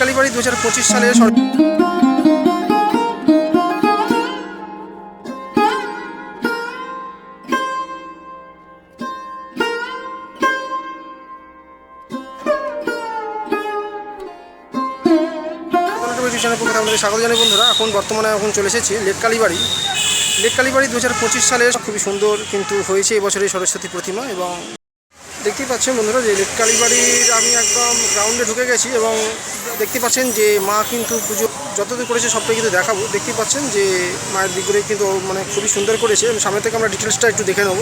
কালীবাড়ি দু হাজার পঁচিশ সালে স্বাগত জানাই বন্ধুরা। এখন বর্তমানে এখন চলে এসেছি লেক কালীবাড়ি। লেক কালীবাড়ি দু হাজার পঁচিশ সালে খুবই সুন্দর কিন্তু হয়েছে এবছরে সরস্বতী প্রতিমা এবং দেখতেই পাচ্ছেন বন্ধুরা যে কালীবাড়ির আমি একদম গ্রাউন্ডে ঢুকে গেছি এবং দেখতে পাচ্ছেন যে মা কিন্তু পুজো যতদূর করেছে সবটাই কিন্তু দেখাবো। দেখতে পাচ্ছেন যে মায়ের বিগ্রহে কিন্তু মানে খুবই সুন্দর করেছে। সামনে থেকে আমরা ডিটেলসটা একটু দেখে নেব।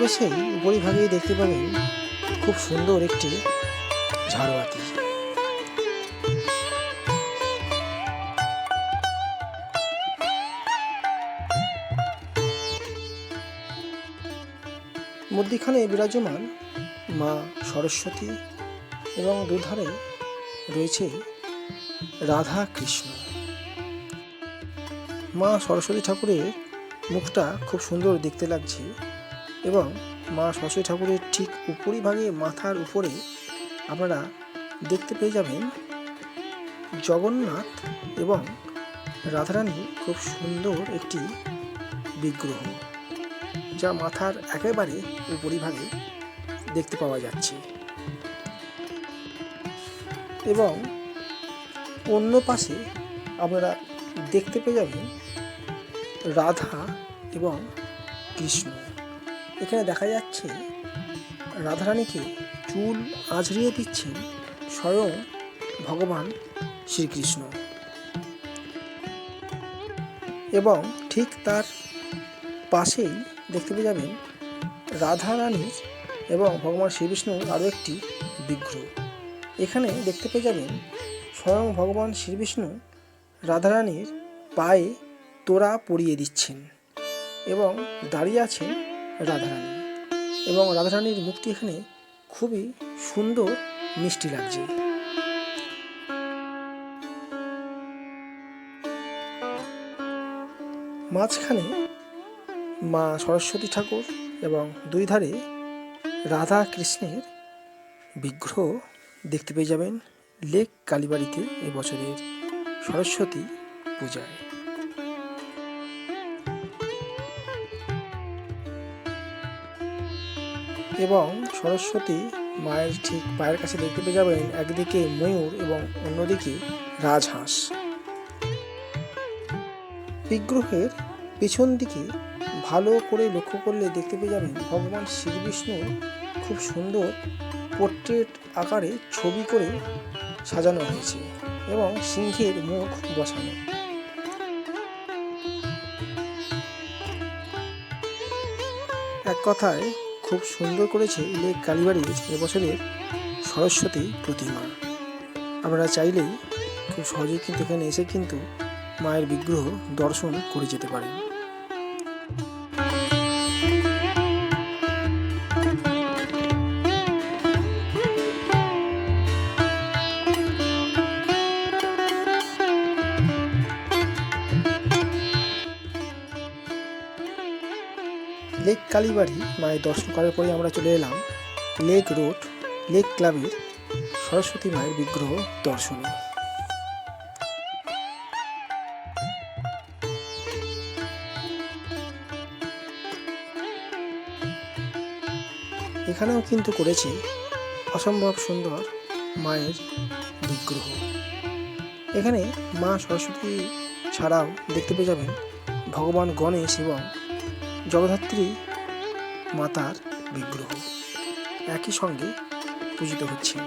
পরিবেশেই উপরিভাগেই দেখতে পাবেন খুব সুন্দর একটি ঝাড়বাতি। মধ্যিখানে বিরাজমান মা সরস্বতী এবং দুধারে রয়েছে রাধা কৃষ্ণ। মা সরস্বতী ঠাকুরের মুখটা খুব সুন্দর দেখতে লাগছে। এবং মা সরস্বতী ঠাকুরের ঠিক উপরিভাগে মাথার উপরে আপনারা দেখতে পেয়ে যাবেন জগন্নাথ এবং রাধারানী খুব সুন্দর একটি বিগ্রহ, যা মাথার একেবারে উপরিভাগে দেখতে পাওয়া যাচ্ছে। এবং অন্য পাশে আপনারা দেখতে পেয়ে যাবেন রাধা এবং কৃষ্ণ। এখানে দেখা যাচ্ছে রাধারানীকে চুল আঁচড়িয়ে দিচ্ছেন স্বয়ং ভগবান শ্রীকৃষ্ণ। এবং ঠিক তার পাশেই দেখতে পেয়ে যাবেন রাধারানীর এবং ভগবান শ্রীবিষ্ণুর আরও একটি বিগ্রহ। এখানে দেখতে পেয়ে যাবেন স্বয়ং ভগবান শ্রীবিষ্ণু রাধারানীর পায়ে তোড়া পরিয়ে দিচ্ছেন এবং দাঁড়িয়ে আছেন রাধারানী। এবং রাধারানীর মুখটি এখানে খুবই সুন্দর, মিষ্টি লাগছে। মাঝখানে মা সরস্বতী ঠাকুর এবং দুই ধারে রাধা কৃষ্ণের বিগ্রহ দেখতে পেয়ে যাবেন লেক কালীবাড়িতে এবছরের সরস্বতী পূজায়। এবং সরস্বতী মায়ের ঠিক পায়ের কাছে দেখতে পেয়ে যাবেন একদিকে ময়ূর এবং অন্যদিকে রাজহাঁস। বিগ্রহের পেছন দিকে ভালো করে লক্ষ্য করলে দেখতে পেয়ে যাবেন ভগবান শ্রীবিষ্ণুর খুব সুন্দর পোর্ট্রেট আকারে ছবি করে সাজানো হয়েছে এবং সিংহের মুখ বসানো। এক কথায় খুব সুন্দর করেছে লেক কালীবাড়ির এবছরের সরস্বতী প্রতিমা। আমরা চাইলেই খুব সহজেই কিন্তু এখানে এসে কিন্তু মায়ের বিগ্রহ দর্শন করে যেতে পারেন লেক কালীবাড়ি মায়ের দর্শন করার পরে আমরা চলে এলাম লেক রোড লেক ক্লাবের সরস্বতী মায়ের বিগ্রহ দর্শনে। এখানেও কিন্তু করেছে অসম্ভব সুন্দর মায়ের বিগ্রহ। এখানে মা সরস্বতী ছাড়াও দেখতে পেয়ে যাবেন ভগবান গণেশ এবং জগদ্ধাত্রী মাতার বিগ্রহ। একই সঙ্গে পূজিত হচ্ছে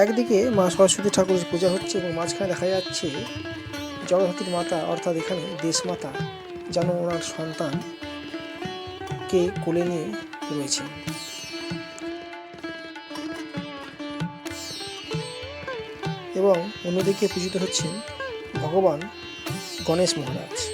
একদিকে মা সরস্বতী ঠাকুরের পূজা হচ্ছে এবং মাঝখানে দেখা যাচ্ছে জগদ্ধাত্রীর মাতা, অর্থাৎ এখানে দেশমাতা, যেন ওনার সন্তানকে কোলে নিয়ে রয়েছে এবং অন্যদিকে পূজিত হচ্ছেন ভগবান গণেশ মহারাজ।